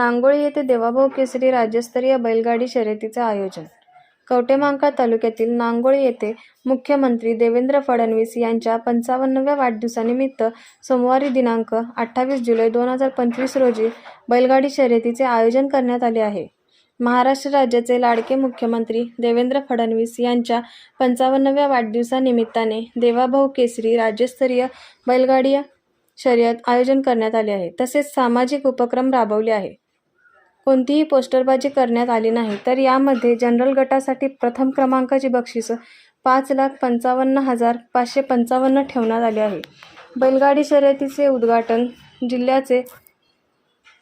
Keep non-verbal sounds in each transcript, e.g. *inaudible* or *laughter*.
नांगोळी येथे देवाभाऊ केसरी राज्यस्तरीय बैलगाडी शर्यतीचे आयोजन. कवटेमांका तालुक्यातील नांगोळी येथे मुख्यमंत्री देवेंद्र फडणवीस यांच्या पंचावन्नव्या वाढदिवसानिमित्त सोमवारी दिनांक अठ्ठावीस जुलै दोन हजार पंचवीस रोजी बैलगाडी शर्यतीचे आयोजन करण्यात आले आहे. महाराष्ट्र राज्याचे लाडके मुख्यमंत्री देवेंद्र फडणवीस यांच्या पंचावन्नव्या वाढदिवसानिमित्ताने देवाभाऊ केसरी राज्यस्तरीय बैलगाडी शर्यत आयोजन करण्यात आले आहे. तसेच सामाजिक उपक्रम राबवले आहे. कोणतीही पोस्टरबाजी करण्यात आली नाही. तर यामध्ये जनरल गटासाठी प्रथम क्रमांकाची बक्षिसं पाच लाख पंचावन्न हजार पाचशे पंचावन्न ठेवण्यात आले आहे. बैलगाडी शर्यतीचे उद्घाटन जिल्ह्याचे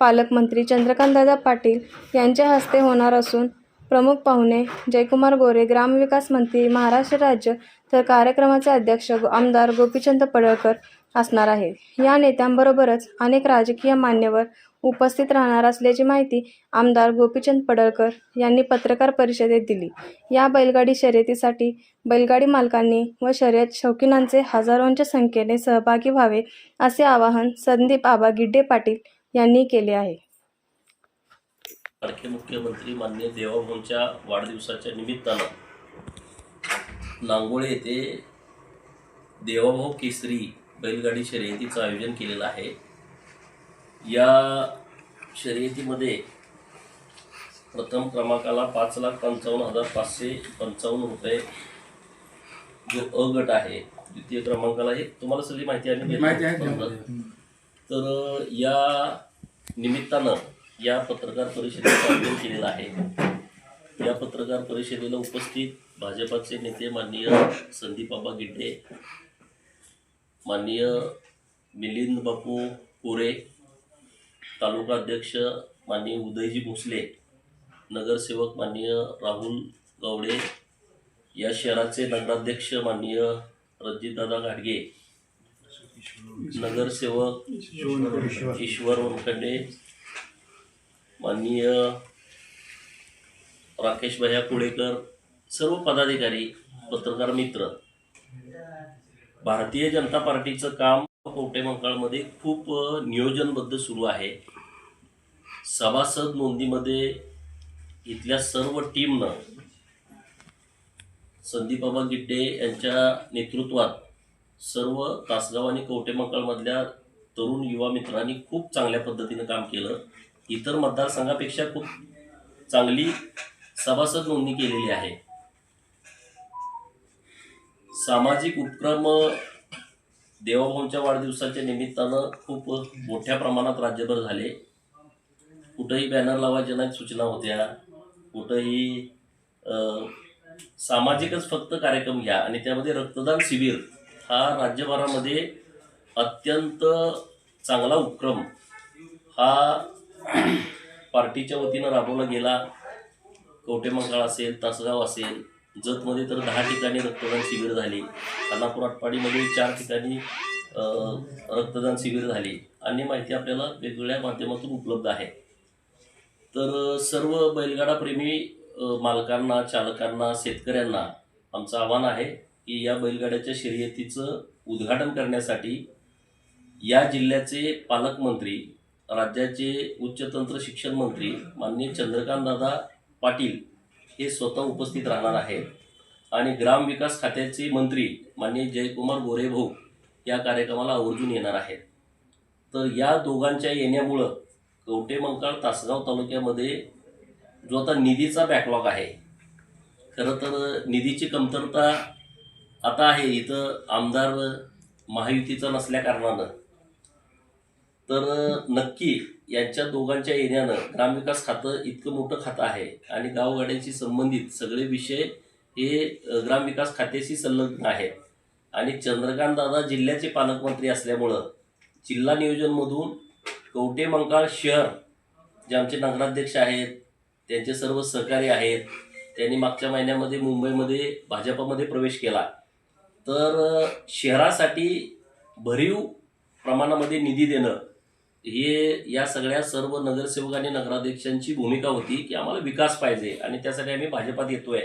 पालकमंत्री चंद्रकांतदादा पाटील यांच्या हस्ते होणार असून प्रमुख पाहुणे जयकुमार गोरे ग्रामविकास मंत्री महाराष्ट्र राज्य तर कार्यक्रमाचे अध्यक्ष गो- आमदार गोपीचंद पडळकर असणार आहेत. या नेत्यांबरोबरच अनेक राजकीय मान्यवर उपस्थित राहणार असल्याची माहिती आमदार गोपीचंद पडळकर यांनी पत्रकार परिषदेत दिली. या बैलगाडी शर्यतीसाठी बैलगाडी मालकांनी व शर्यत शौकीनांचे हजारोंच्या संख्येने सहभागी व्हावे असे आवाहन संदीप आबा गिड्डे पाटील यांनी केले आहे. लाडके मुख्यमंत्री माननीय देवाभाऊंच्या वाढदिवसाच्या निमित्तानं नांगोळे येथे देवाभाऊ केसरी बैलगाडी शर्यतीचं आयोजन केलेलं आहे. या शर्यतीमध्ये प्रथम क्रमांकाला पाच लाख पंचावन्न हजार पाचशे पंचावन्न रुपये जो अ गट आहे द्वितीय क्रमांकाला हे तुम्हाला सगळी माहिती आहे. तर या निमित्तानं या पत्रकार परिषदेचं आयोजन केलेलं आहे. या पत्रकार परिषदेला उपस्थित भाजपाचे नेते माननीय संदीपाबा गिड्डे माननीय मिलिंद बापू कोरे तालुका अध्यक्ष माननीय उदयजी भोसले नगरसेवक माननीय राहुल गवडे या शहराचे नगराध्यक्ष माननीय रणजितदादा घाटगे नगरसेवक ईश्वर वनखंडे माननीय राकेश भैया कुळेकर सर्व पदाधिकारी पत्रकार मित्र भारतीय जनता पार्टीचं काम कवटेमंकाळमध्ये खूप नियोजनबद्ध सुरू आहे. सभासद नोंदीमध्ये इथल्या सर्व टीमनं संदीपबाबा गिड्डे यांच्या नेतृत्वात सर्व तासगाव आणि कवटेमंकाळमधल्या तरुण युवा मित्रांनी खूप चांगल्या पद्धतीनं काम केलं. इतर मतदारसंघापेक्षा खूप चांगली सभासद नोंदणी केलेली आहे. सामाजिक उपक्रम देवाभाऊंच्या वाढदिवसाच्या निमित्तानं खूप मोठ्या प्रमाणात राज्यभर झाले. कुठंही बॅनर लावायच्या नाहीत सूचना होत्या. कुठंही सामाजिकच फक्त कार्यक्रम घ्या आणि त्यामध्ये रक्तदान शिबिर हा राज्यभरामध्ये अत्यंत चांगला उपक्रम. हा पार्टीच्या वतीनं राबवला गेला. कवटेमंकाळ असेल तासगाव असेल जतमध्ये तर दहा ठिकाणी रक्तदान शिबिर झाली. खानापूर आटपाडीमध्ये चार ठिकाणी रक्तदान शिबिर झाली. अन्य माहिती आपल्याला वेगवेगळ्या माध्यमातून उपलब्ध आहे. तर सर्व बैलगाडाप्रेमी मालकांना चालकांना शेतकऱ्यांना आमचं आव्हान आहे की या बैलगाड्याच्या शर्यतीचं उद्घाटन करण्यासाठी या जिल्ह्याचे पालकमंत्री राज्याचे उच्चतंत्र शिक्षण मंत्री माननीय चंद्रकांतदादा पाटील हे स्वतः उपस्थित राहणार आहेत. आणि ग्रामविकास खात्याचे मंत्री माननीय जयकुमार गोरेभाऊ या कार्यक्रमाला आवर्जून येणार आहेत. तर या दोघांच्या येण्यामुळं कवटेमंकाळ तासगाव तालुक्यामध्ये जो आता निधीचा बॅकलॉग आहे खरं तर निधीची कमतरता आता आहे. इथं आमदार महायुतीचा नसल्या कारणानं तर नक्की यांच्या दोघांच्या येण्यानं ग्रामविकास खातं इतकं मोठं खातं आहे आणि गावगाड्यांशी संबंधित सगळे विषय हे ग्रामविकास खात्याशी संलग्न आहेत. आणि चंद्रकांत दादा जिल्ह्याचे पालकमंत्री असल्यामुळं जिल्हा नियोजनमधून कवटे मंकाळ शहर जे आमचे नगराध्यक्ष आहेत त्यांचे सर्व सहकारी आहेत त्यांनी मागच्या महिन्यामध्ये मुंबईमध्ये भाजपामध्ये प्रवेश केला. तर शहरासाठी भरीव प्रमाणामध्ये निधी देणं हे या सगळ्या सर्व नगरसेवक आणि नगराध्यक्षांची भूमिका होती की आम्हाला विकास पाहिजे आणि त्यासाठी आम्ही भाजपात येतोय.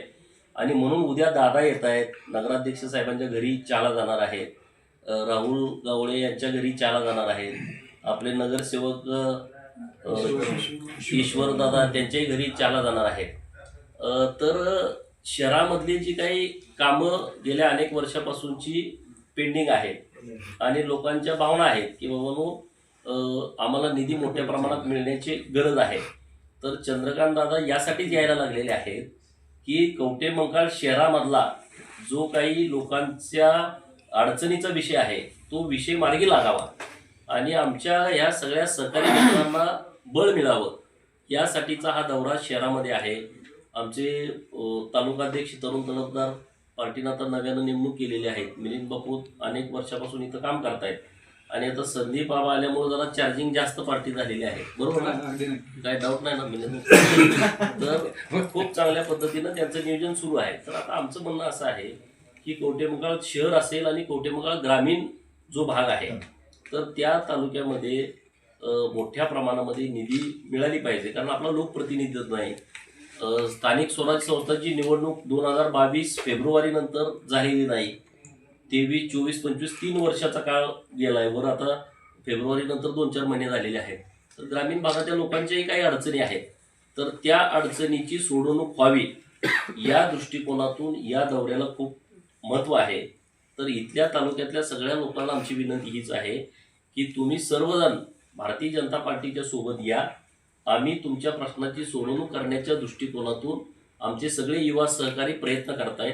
आणि म्हणून उद्या दादा येत आहेत नगराध्यक्ष साहेबांच्या घरी चाला जाणार आहेत राहुल गावडे यांच्या घरी चाला जाणार आहेत आपले नगरसेवक अ, ईश्वर दादा त्यांच्याही घरी चाला जाणार आहेत. तर शहरामधली जी काही कामं गेल्या अनेक वर्षापासूनची पेंडिंग आहेत आणि लोकांच्या भावना आहेत की बाबा आम्हाला निधी मोठ्या प्रमाणात मिळण्याची गरज आहे. तर चंद्रकांत दादा यासाठीच यायला लागलेले आहेत की कवटे मंकाळ शहरामधला जो काही लोकांच्या अडचणीचा विषय आहे तो विषय मार्गी लागावा आणि आमच्या ह्या सगळ्या सहकारी मित्रांना बळ मिळावं. यासाठीचा हा दौरा शहरामध्ये आहे. आमचे तालुकाध्यक्ष तरुण तलबदार पार्टीनं आता नव्यानं नेमणूक केलेली आहेत मिलिंद बापू अनेक वर्षापासून इथं काम करतायत. आणि आता संदीप बाबा आल्यामुळे जरा चार्जिंग जास्त पार्टी झालेली आहे. बरोबर ना? काय डाऊट नाही. ना मिलिंद *laughs* तर खूप चांगल्या पद्धतीनं त्यांचं नियोजन सुरू आहे. तर आता आमचं म्हणणं असं आहे की कवटेमंकाळ शहर असेल आणि कवटेमंकाळ ग्रामीण जो भाग आहे तर त्या तालुक्यामध्ये मोठ्या प्रमाणामध्ये निधी मिळाली पाहिजे. कारण आपला लोकप्रतिनिधित्व नाही. स्थानिक स्वराज्य संस्थांची निवडणूक दोन हजार बावीस फेब्रुवारी नंतर झालेली नाही. तेवीस चोवीस पंचवीस तीन वर्षाचा काळ गेलाय. वर आता फेब्रुवारी नंतर दोन चार महिने झालेले आहेत. तर ग्रामीण भागाच्या लोकांच्याही काही अडचणी आहेत. तर त्या अडचणीची सोडवणूक व्हावी या दृष्टिकोनातून या दौऱ्याला खूप महत्त्व आहे. तर इथल्या तालुक्यातल्या सगळ्या लोकांना आमची विनंती हीच आहे की तुम्ही सर्वजण भारतीय जनता पार्टीच्या सोबत या. आम्ही तुमच्या प्रश्नाची सोडवणूक करण्याच्या दृष्टिकोनातून आमचे सगळे युवा सहकारी प्रयत्न करतायत.